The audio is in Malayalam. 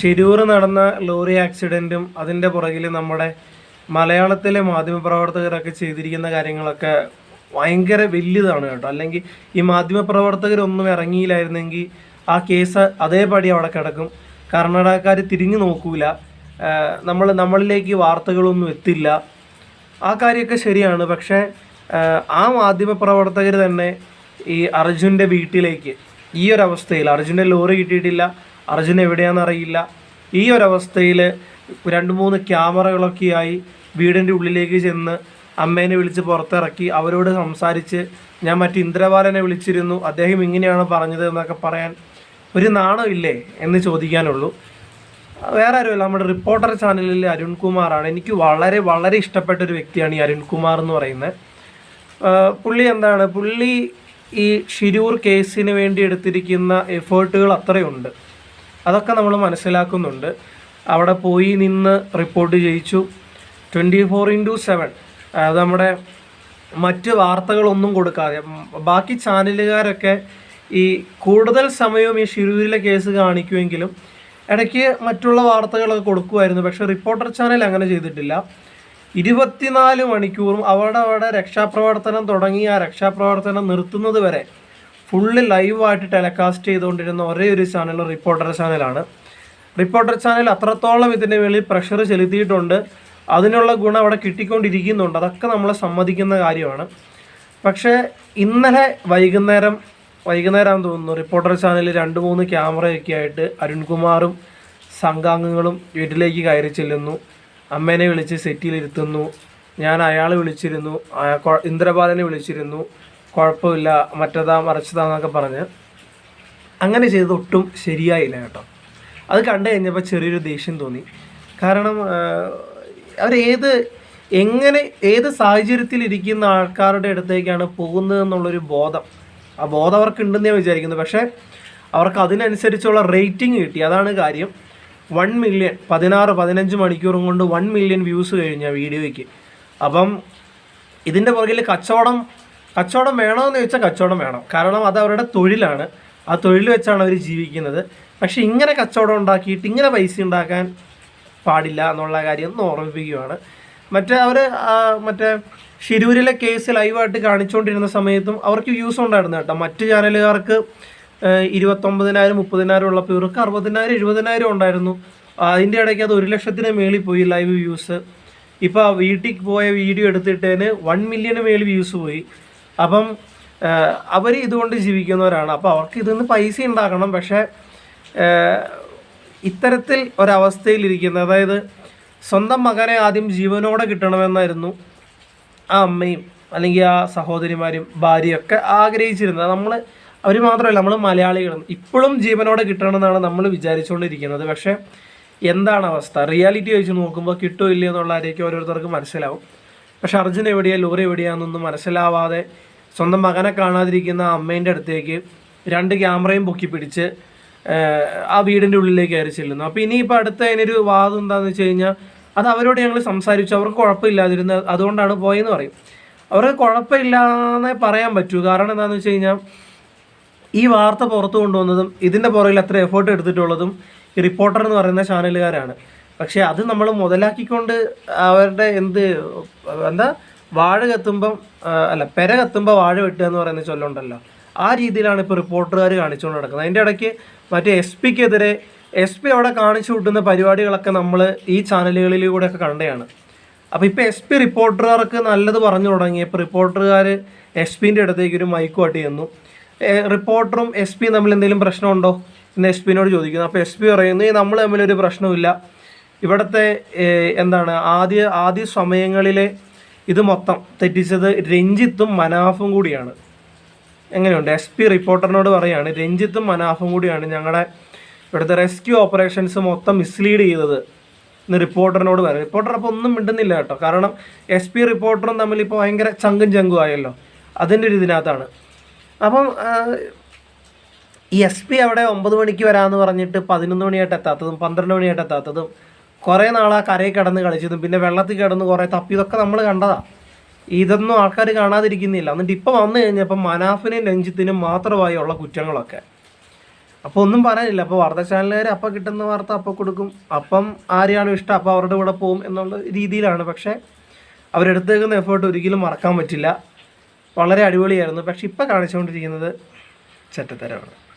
ഷിരൂർ നടന്ന ലോറി ആക്സിഡന്റും അതിന്റെ പുറകിൽ നമ്മുടെ മലയാളത്തിലെ മാധ്യമപ്രവർത്തകരൊക്കെ ചെയ്തിരിക്കുന്ന കാര്യങ്ങളൊക്കെ ഭയങ്കര വലിയതാണ് കേട്ടോ. അല്ലെങ്കിൽ ഈ മാധ്യമപ്രവർത്തകരൊന്നും ഇറങ്ങിയില്ലായിരുന്നെങ്കിൽ ആ കേസ് അതേപടി അവിടെ കിടക്കും. കർണാടകക്കാർ തിരിഞ്ഞു നോക്കൂല. നമ്മൾ നമ്മളിലേക്ക് വാർത്തകളൊന്നും എത്തില്ല. ആ കാര്യമൊക്കെ ശരിയാണ്. പക്ഷേ ആ മാധ്യമപ്രവർത്തകർ തന്നെ ഈ അർജുന്റെ വീട്ടിലേക്ക് ഈ ഒരു അവസ്ഥയിൽ അർജുന്റെ ലോറി കിട്ടിയിട്ടില്ല അർജുൻ എവിടെയാണെന്ന് അറിയില്ല. ഈ ഒരവസ്ഥയിൽ രണ്ട് മൂന്ന് ക്യാമറകളൊക്കെയായി വീടിന്റെ ഉള്ളിലേക്ക് ചെന്ന് അമ്മേനെ വിളിച്ച് പുറത്തിറക്കി അവരോട് സംസാരിച്ച് ഞാൻ മറ്റു ഇന്ദ്രബാലനെ വിളിച്ചിരുന്നു. അദ്ദേഹം ഇങ്ങനെയാണ് പറഞ്ഞത് എന്നൊക്കെ പറയാൻ ഒരു നാണമില്ലേ എന്ന് ചോദിക്കാനുള്ളൂ. വേറെ ആരുമല്ല. നമ്മുടെ റിപ്പോർട്ടർ ചാനലിലെ അരുൺകുമാറാണ് എനിക്ക് വളരെ വളരെ ഇഷ്ടപ്പെട്ട ഒരു വ്യക്തിയാണ് ഈ അരുൺകുമാർ എന്ന് പറയുന്നത്. പുള്ളി എന്താണ്? പുള്ളി ഈ ഷിരൂർ കേസിന് വേണ്ടി എടുത്തിരിക്കുന്ന എഫേർട്ടുകൾ അത്രയുണ്ട്. അതൊക്കെ നമ്മൾ മനസ്സിലാക്കുന്നുണ്ട്. അവിടെ പോയി നിന്ന് റിപ്പോർട്ട് ചെയ്യിച്ചു. ട്വന്റി ഫോർ ഇന്റു സെവൻ അത് നമ്മുടെ മറ്റ് വാർത്തകളൊന്നും കൊടുക്കാതെ. ബാക്കി ചാനലുകാരൊക്കെ ഈ കൂടുതൽ സമയവും ഈ ഷിരൂരിലെ കേസ് കാണിക്കുമെങ്കിലും ഇടയ്ക്ക് മറ്റുള്ള വാർത്തകളൊക്കെ കൊടുക്കുമായിരുന്നു. പക്ഷേ റിപ്പോർട്ടർ ചാനൽ അങ്ങനെ ചെയ്തിട്ടില്ല. ഇരുപത്തിനാല് മണിക്കൂറും അവിടെ അവിടെ രക്ഷാപ്രവർത്തനം തുടങ്ങി ആ രക്ഷാപ്രവർത്തനം നിർത്തുന്നത് വരെ ഫുള്ള് ലൈവായിട്ട് ടെലികാസ്റ്റ് ചെയ്തുകൊണ്ടിരുന്ന ഒരേ ഒരു ചാനൽ റിപ്പോർട്ടർ ചാനലാണ് റിപ്പോർട്ടർ ചാനൽ അത്രത്തോളം ഇതിന്റെ മേളിൽ പ്രഷർ ചെലുത്തിയിട്ടുണ്ട്. അതിനുള്ള ഗുണം അവിടെ കിട്ടിക്കൊണ്ടിരിക്കുന്നുണ്ട്. അതൊക്കെ നമ്മൾ സമ്മതിക്കുന്ന കാര്യമാണ്. പക്ഷേ ഇന്നലെ വൈകുന്നേരം വൈകുന്നേരം തോന്നുന്നു റിപ്പോർട്ടർ ചാനലിൽ രണ്ട് മൂന്ന് ക്യാമറയൊക്കെ ആയിട്ട് അരുൺകുമാറും സംഘാംഗങ്ങളും വീട്ടിലേക്ക് കയറി ചെല്ലുന്നു. അമ്മേനെ വിളിച്ച് സെറ്റിലിരുത്തുന്നു ഞാൻ അയാളെ വിളിച്ചിരുന്നു. ഇന്ദ്രബാലനെ വിളിച്ചിരുന്നു. കുഴപ്പമില്ല മറ്റതാ മറിച്ചതാന്നൊക്കെ പറഞ്ഞ് അങ്ങനെ ചെയ്തത് ഒട്ടും ശരിയായില്ല കേട്ടോ. അത് കണ്ടു കഴിഞ്ഞപ്പോൾ ചെറിയൊരു ദേഷ്യം തോന്നി. കാരണം അവരേത് എങ്ങനെ ഏത് സാഹചര്യത്തിൽ ഇരിക്കുന്ന ആൾക്കാരുടെ അടുത്തേക്കാണ് പോകുന്നത് എന്നുള്ളൊരു ബോധം. ആ ബോധം അവർക്ക് ഉണ്ടെന്ന് ഞാൻ വിചാരിക്കുന്നു. പക്ഷേ അവർക്ക് അതിനനുസരിച്ചുള്ള റേറ്റിംഗ് കിട്ടി. അതാണ് കാര്യം. വൺ മില്യൺ പതിനാറ് പതിനഞ്ച് മണിക്കൂറും കൊണ്ട് വൺ മില്യൺ വ്യൂസ് കഴിഞ്ഞ വീഡിയോയ്ക്ക്. അപ്പം ഇതിന്റെ പുറകിൽ കച്ചവടം കച്ചവടം വേണമെന്ന് ചോദിച്ചാൽ കച്ചവടം വേണം. കാരണം അത് അവരുടെ തൊഴിലാണ്. ആ തൊഴിൽ വെച്ചാണ് അവർ ജീവിക്കുന്നത്. പക്ഷേ ഇങ്ങനെ കച്ചവടം ഉണ്ടാക്കിയിട്ട് ഇങ്ങനെ പൈസ ഉണ്ടാക്കാൻ പാടില്ല എന്നുള്ള കാര്യം ഒന്ന് ഓർമ്മിപ്പിക്കുകയാണ് മറ്റേ അവർ മറ്റേ ഷിരൂരിലെ കേസ് ലൈവായിട്ട് കാണിച്ചുകൊണ്ടിരുന്ന സമയത്തും അവർക്ക് വ്യൂസ് ഉണ്ടായിരുന്നു കേട്ടോ. മറ്റു ചാനലുകാർക്ക് ഇരുപത്തൊമ്പതിനായിരം മുപ്പതിനായിരം ഉള്ളപ്പോൾ ഇവർക്ക് അറുപതിനായിരം എഴുപതിനായിരം ഉണ്ടായിരുന്നു. അതിന്റെ ഇടയ്ക്ക് അത് ഒരു ലക്ഷത്തിന് മേളിൽ പോയി ലൈവ് വ്യൂസ് ഇപ്പോൾ വീട്ടിൽ പോയ വീഡിയോ എടുത്തിട്ടതിന് വൺ മില്യന് മേളിൽ വ്യൂസ് പോയി. അപ്പം അവർ ഇതുകൊണ്ട് ജീവിക്കുന്നവരാണ്. അപ്പോൾ അവർക്ക് ഇതിൽ നിന്ന് പൈസ ഉണ്ടാക്കണം പക്ഷേ ഇത്തരത്തിൽ ഒരവസ്ഥയിലിരിക്കുന്ന അതായത് സ്വന്തം മകനെ ആദ്യം ജീവനോടെ കിട്ടണമെന്നായിരുന്നു ആ അമ്മയും അല്ലെങ്കിൽ ആ സഹോദരിമാരും ഭാര്യയൊക്കെ ആഗ്രഹിച്ചിരുന്നത്. നമ്മൾ അവർ മാത്രമല്ല നമ്മൾ മലയാളികളും ഇപ്പോഴും ജീവനോടെ കിട്ടണമെന്നാണ് നമ്മൾ വിചാരിച്ചുകൊണ്ടിരിക്കുന്നത് പക്ഷേ എന്താണ് അവസ്ഥ? റിയാലിറ്റി വെച്ച് നോക്കുമ്പോൾ കിട്ടുമില്ല എന്നുള്ള ആരെയൊക്കെ ഓരോരുത്തർക്ക് മനസ്സിലാവും. പക്ഷെ അർജുൻ എവിടെയാണ് ലോറി എവിടെയാണെന്നൊന്നും മനസ്സിലാവാതെ സ്വന്തം മകനെ കാണാതിരിക്കുന്ന അമ്മേന്റെ അടുത്തേക്ക് രണ്ട് ക്യാമറയും പൊക്കി പിടിച്ച് ആ വീടിന്റെ ഉള്ളിലേക്ക് കയറി ചെല്ലുന്നു. അപ്പോൾ ഇനിയിപ്പോൾ അടുത്ത അതിനൊരു വാദം എന്താണെന്ന് വെച്ച് കഴിഞ്ഞാൽ അത് അവരോട് ഞങ്ങൾ സംസാരിച്ചു. അവർക്ക് കുഴപ്പമില്ലാതിരുന്ന അതുകൊണ്ടാണ് പോയെന്ന് പറയും. അവർക്ക് കുഴപ്പമില്ലാന്നേ പറയാൻ പറ്റൂ. കാരണം എന്താണെന്ന് വെച്ച് കഴിഞ്ഞാൽ ഈ വാർത്ത പുറത്തു കൊണ്ടുവന്നതും ഇതിന്റെ പുറകിൽ അത്ര എഫേർട്ട് എടുത്തിട്ടുള്ളതും ഈ റിപ്പോർട്ടർ എന്ന് പറയുന്ന ചാനലുകാരാണ് പക്ഷേ അത് നമ്മൾ മുതലാക്കിക്കൊണ്ട് അവരുടെ എന്ത് എന്താ വാഴ കത്തുമ്പം അല്ല പെര കത്തുമ്പോൾ വാഴ വെട്ടുക എന്ന് പറയുന്ന ചൊല്ലുണ്ടല്ലോ. ആ രീതിയിലാണ് ഇപ്പോൾ റിപ്പോർട്ടുകാർ കാണിച്ചുകൊണ്ട് നടക്കുന്നത്. അതിന്റെ ഇടയ്ക്ക് മറ്റേ എസ് പിക്കെതിരെ എസ് പി അവിടെ കാണിച്ചു കൂട്ടുന്ന പരിപാടികളൊക്കെ നമ്മൾ ഈ ചാനലുകളിലൂടെയൊക്കെ കണ്ടതാണ്. അപ്പോൾ ഇപ്പോൾ എസ് പി റിപ്പോർട്ടർമാർക്ക് നല്ലത് പറഞ്ഞു തുടങ്ങി. ഇപ്പോൾ റിപ്പോർട്ടർകാർ എസ് പിന്റെ അടുത്തേക്ക് ഒരു മൈക്ക് ചെന്നു തന്നു. റിപ്പോർട്ടറും എസ് പിയും തമ്മിൽ എന്തെങ്കിലും പ്രശ്നമുണ്ടോ എന്ന് എസ് പിന്നോട് ചോദിക്കുന്നു. അപ്പോൾ എസ് പി പറയുന്നു "ഈ നമ്മൾ തമ്മിലൊരു പ്രശ്നമില്ല ഇവിടുത്തെ എന്താണ് ആദ്യ ആദ്യ സമയങ്ങളിലെ ഇത് മൊത്തം തെറ്റിച്ചത് രഞ്ജിത്തും മനാഫും കൂടിയാണ്. എങ്ങനെയുണ്ട്? എസ് പി റിപ്പോർട്ടറിനോട് പറയാണ് രഞ്ജിത്തും മനാഫും കൂടിയാണ് ഞങ്ങളുടെ ഇവിടുത്തെ റെസ്ക്യൂ ഓപ്പറേഷൻസ് മൊത്തം മിസ്ലീഡ് ചെയ്തത് എന്ന് റിപ്പോർട്ടറിനോട് പറയാം റിപ്പോർട്ടർ അപ്പോൾ ഒന്നും മിണ്ടുന്നില്ല കേട്ടോ. കാരണം എസ് പി റിപ്പോർട്ടറും തമ്മിൽ ഇപ്പോൾ ഭയങ്കര ചങ്കും ചങ്കും ആയല്ലോ. അതിന്റെ ഒരു ഇതിനകത്താണ്. അപ്പം ഈ എസ് പി അവിടെ ഒമ്പത് മണിക്ക് വരാമെന്ന് പറഞ്ഞിട്ട് പതിനൊന്ന് മണിയായിട്ട് എത്താത്തതും പന്ത്രണ്ട് മണിയായിട്ട് എത്താത്തതും കുറേ നാൾ ആ കരയിൽ കിടന്ന് കളിച്ചതും പിന്നെ വെള്ളത്തിൽ കിടന്ന് കുറേ തപ്പിയതൊക്കെ നമ്മൾ കണ്ടതാ. ഇതൊന്നും ആൾക്കാർ കാണാതിരിക്കുന്നില്ല. എന്നിട്ട് ഇപ്പം വന്നു കഴിഞ്ഞപ്പം മനാഫിനും രഞ്ജിത്തിനും മാത്രമായി ഉള്ള കുറ്റങ്ങളൊക്കെ. അപ്പോൾ ഒന്നും പറയാനില്ല. അപ്പോൾ വാർത്താ ചാനലുകാർ അപ്പം കിട്ടുന്ന വാർത്ത അപ്പം കൊടുക്കും. അപ്പം ആരെയാണോ ഇഷ്ടം അപ്പം അവരുടെ കൂടെ പോകും എന്നുള്ള രീതിയിലാണ്. പക്ഷേ അവരെടുത്തേക്കുന്ന എഫേർട്ട് ഒരിക്കലും മറക്കാൻ പറ്റില്ല. വളരെ അടിപൊളിയായിരുന്നു. പക്ഷെ ഇപ്പം കാണിച്ചുകൊണ്ടിരിക്കുന്നത് ചെറ്റത്തരമാണ്.